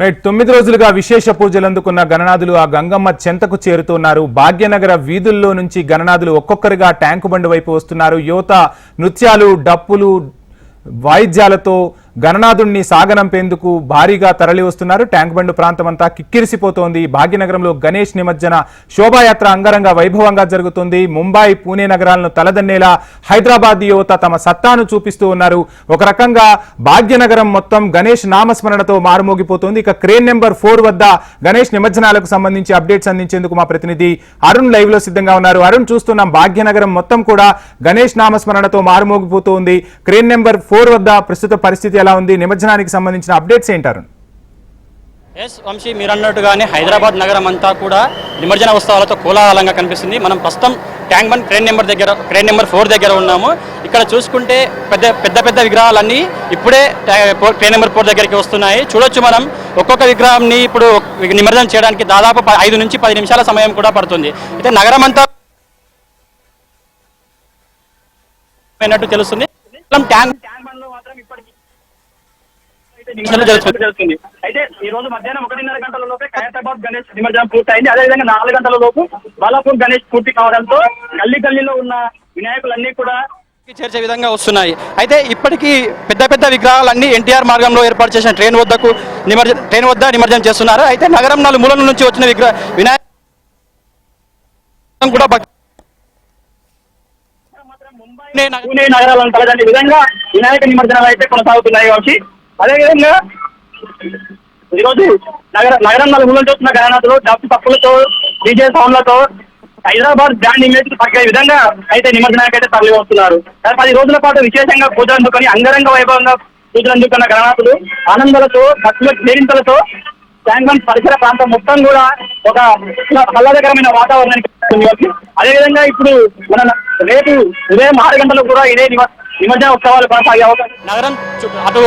Right తొమ్మిది రోజులుగా విశేష పూజలు అందుకున్న గణనాథులు ఆ గంగమ్మ చెంతకు చేరుతున్నారు. భాగ్యనగర వీధుల్లో నుంచి గణనాథులు ఒక్కొక్కరిగా ట్యాంకు బండి వైపు వస్తున్నారు. యువత నృత్యాలు డప్పులు వాయిద్యాలతో గణనాథుణ్ణి సాగనంపేందుకు భారీగా తరలి వస్తున్నారు. ట్యాంక్ బండ్ ప్రాంతం అంతా కిక్కిరిసిపోతోంది. భాగ్యనగరంలో గణేష్ నిమజ్జన శోభాయాత్ర అంగరంగ వైభవంగా జరుగుతుంది. ముంబై పూణే నగరాలను తలదన్నేలా హైదరాబాద్ యువత తమ సత్తాను చూపిస్తూ ఉన్నారు. ఒక రకంగా భాగ్యనగరం మొత్తం గణేష్ నామస్మరణతో మారుమోగిపోతుంది. ఇక క్రేన్ నెంబర్ ఫోర్ వద్ద గణేష్ నిమజ్జనాలకు సంబంధించి అప్డేట్స్ అందించేందుకు మా ప్రతినిధి అరుణ్ లైవ్లో సిద్ధంగా ఉన్నారు. అరుణ్ చూస్తున్నాం భాగ్యనగరం మొత్తం కూడా గణేష్ నామస్మరణతో మారుమోగిపోతుంది. క్రేన్ నెంబర్ ఫోర్ వద్ద ప్రస్తుత పరిస్థితి ఎలా ఉంది? నిమజ్జనానికి సంబంధించిన అప్డేట్స్ ఏంటారు ఎస్ వంశీ మీరు అన్నట్టుగానే హైదరాబాద్ నగరం అంతా కూడా నిమజ్జన ఉత్సవాలతో కోలాహలంగా కనిపిస్తుంది. మనం ప్రస్తుతం ట్యాంక్ బండ్ ట్రైన్ నెంబర్ దగ్గర ట్రైన్ నెంబర్ ఫోర్ దగ్గర ఉన్నాము. ఇక్కడ చూసుకుంటే పెద్ద పెద్ద పెద్ద విగ్రహాలన్నీ ఇప్పుడే ట్రైన్ నెంబర్ ఫోర్ దగ్గరికి వస్తున్నాయి. చూడొచ్చు మనం ఒక్కొక్క విగ్రహాన్ని ఇప్పుడు నిమజ్జనం చేయడానికి దాదాపు ఐదు నుంచి పది నిమిషాల సమయం కూడా పడుతుంది. అయితే నగరం అంతా తెలుస్తుంది. ట్యాంక్ ట్యాంక్ బండ్లో మాత్రం ఇప్పటికీ జరుగుతుంది. జరుగుతుంది అయితే ఈ రోజు మధ్యాహ్నం ఒకటిన్నర గంటల లోపే ఖైరతాబాద్ గణేష్ నిమజ్జనం పూర్తయింది అదేవిధంగా నాలుగు గంటల లోపు బాలాపూర్ గణేష్ పూర్తి కావడంతో గల్లీ గల్లీలో ఉన్న వినాయకులన్నీ కూడా చేర్చే విధంగా వస్తున్నాయి అయితే ఇప్పటికీ పెద్ద పెద్ద విగ్రహాలన్నీ ఎన్టీఆర్ మార్గంలో ఏర్పాటు చేసిన ట్రైన్ వద్దకు నిమజ్జన ట్రైన్ వద్ద నిమజ్జనం చేస్తున్నారు అయితే నగరం నాలుగు మూలల నుంచి వచ్చిన విగ్రహ వినాయక కూడా పూణే నగరాలను తలదండి విధంగా వినాయక నిమజ్జనాలు అయితే కొనసాగుతున్నాయి కాబట్టి అదేవిధంగా ఈరోజు నగర నగరం నలుగురు చూస్తున్న గణనాథులు డబ్బు తప్పులతో డీజే సౌండ్లతో హైదరాబాద్ బ్రాండ్ ఇమేజ్ తగ్గే విధంగా అయితే నిమజ్జనానికి అయితే తరలి వస్తున్నారు. పది రోజుల పాటు విశేషంగా పూజలు అందుకొని అంగరంగ వైభవంగా పూజలు అందుకున్న గణనాథులు ఆనందాలతో భక్తుల చేరింతలతో ట్యాంక్ పరిసర ప్రాంతం మొత్తం కూడా ఒక ఆహ్లాదకరమైన వాతావరణానికి అదేవిధంగా ఇప్పుడు మన రేపు ఉదయం ఆరు గంటలకు కూడా ఇదే నిమ- నిమజ్జన ఉత్సవాలు కొనసాగే అవకాశం నగరం అటు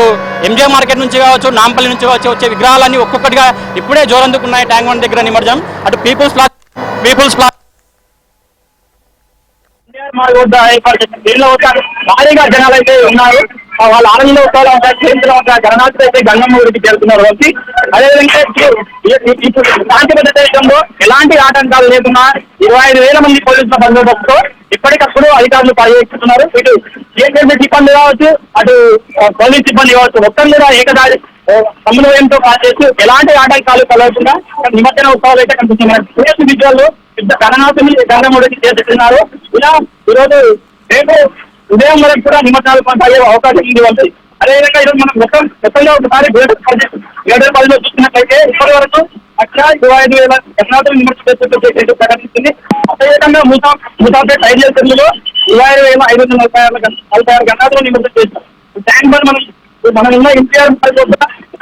ఎంజే మార్కెట్ నుంచి కావచ్చు నాంపల్లి నుంచి కావచ్చు వచ్చే విగ్రహాలన్నీ ఒక్కొక్కటిగా ఇప్పుడే జోరందుకున్నాయి ట్యాంక్ బండ్ దగ్గర నిమజ్జనం. అటు పీపుల్స్ ప్లా పీపుల్స్ ప్లా ఎన్టీఆర్ మార్గ్ వద్ద ఏర్పాటు చేసిన దీనిలో ఒక భారీగా జనాలు అయితే ఉన్నారు. వాళ్ళ ఆనంద ఉత్సవాలు ఉంటాయి చేతులు ఉంటాయి. గణనాథులు అయితే గంగమ్మ ఊరికి చేరుతున్నారు వచ్చి. అదేవిధంగా ఇప్పుడు శాంతి ఎలాంటి ఆటంకాలు లేకుండా ఇరవై ఐదు వేల మంది పోలీసుల బందోబస్తుతో ఇప్పటికప్పుడు అధికారులు పర్యవేక్షిస్తున్నారు ఇటు ఏజెన్సీ సిబ్బంది కావచ్చు అటు పోలీస్ సిబ్బంది కావచ్చు మొత్తం కూడా ఏకదారి సమన్వయంతో పనిచేస్తూ ఎలాంటి ఆటంకాలు కలగకుండా నిమజ్జన ఉత్సవాలు అయితే కనిపిస్తున్నారు పోలీసు విద్యాలు పెద్ద గణనాథుని గంగముడికి చేస్తున్నారు. ఇలా ఈరోజు రేపు ఉదయం వరకు కూడా నిమజ్జనాలు కొనసాగే అవకాశం ఉంది. వంటి అదేవిధంగా ఈరోజు మనం మొత్తం మొత్తంగా ఒకసారి గ్రేటర్ పదిలో చూసినట్లయితే ఇప్పటి వరకు లక్ష ఇరవై ఐదు వేల గణనాథులు నిమజ్జనం చేసేట్టు అదేవిధంగా ముసా ముసాపేట్ రైల్వే స్టేషన్లో ఇరవై ఐదు వేల ఐదు వందల నలభై ఆరు నలభై ఆరు ట్యాంక్ బండ్ మనం మనం ఉన్న ఎన్టీఆర్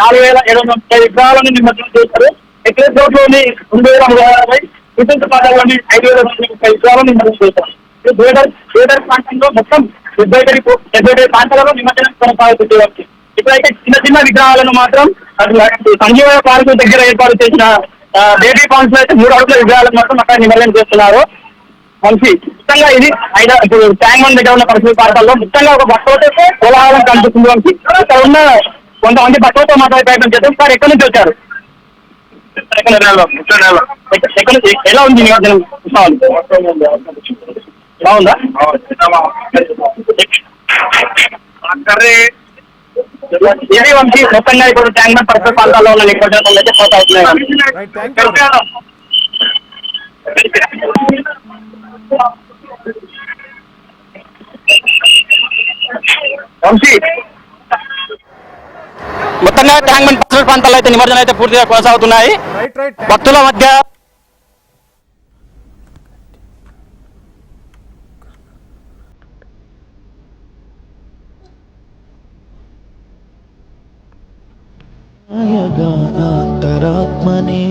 నాలుగు వేల ఏడు వందల ముప్పై విగ్రహాలను నిమజ్జనం చేస్తారు ఎక్లెస్ రోడ్లోని రెండు వేల మూడు వందల అరవై విద్యుత్ పాదాలని ఐదు వేల రెండు ముప్పై విగ్రహాలను నిమజ్జనం చేస్తారు గ్రేటర్ గ్రేటర్ ప్రాంతంలో మొత్తం డెబ్బై డెబ్బై ప్రాంతాలలో నిమజ్జనం కొనసాగుతుంది. ఇప్పుడైతే చిన్న చిన్న విగ్రహాలను మాత్రం సంజీవ పార్కు దగ్గర ఏర్పాటు చేసిన బేబీ పాన్స్ అయితే మూడు అడుగుల విగ్రహాలను మాత్రం అక్కడ నిమజ్జనం చేస్తున్నారు. మంచి మొత్తంగా ఇది ఐదా ఇప్పుడు ట్యాంక్ బండ్ దగ్గర ఉన్న పరిస్థితి ప్రాంతాల్లో మొత్తంగా ఒక బట్టలతో కోలాహలం కనిపిస్తుంది వంశీ. ఇక్కడ ఉన్న కొంతమంది బట్టలతో మాట్లాడే ప్రయత్నం చేద్దాం. సార్ ఎక్కడి నుంచి వచ్చారు? ఎలా ఉంది నిమజ్జనం బాగుందా. ఇది వంశీ మొత్తంగా ఇప్పుడు ట్యాంక్ బండ్ పరిసర ప్రాంతాల్లో ఉన్న నిమజ్జనం అయితే కొనసాగుతున్నాయి రైట్ థ్యాంక్ యూ వంశీ మొత్తంగా ట్యాంక్ బండ్ పరిసర ప్రాంతాల్లో అయితే నిమజ్జనం అయితే పూర్తిగా కొనసాగుతున్నాయి. భక్తుల మధ్య ಗಗನ ಅಂತರಾತ್ಮನೇ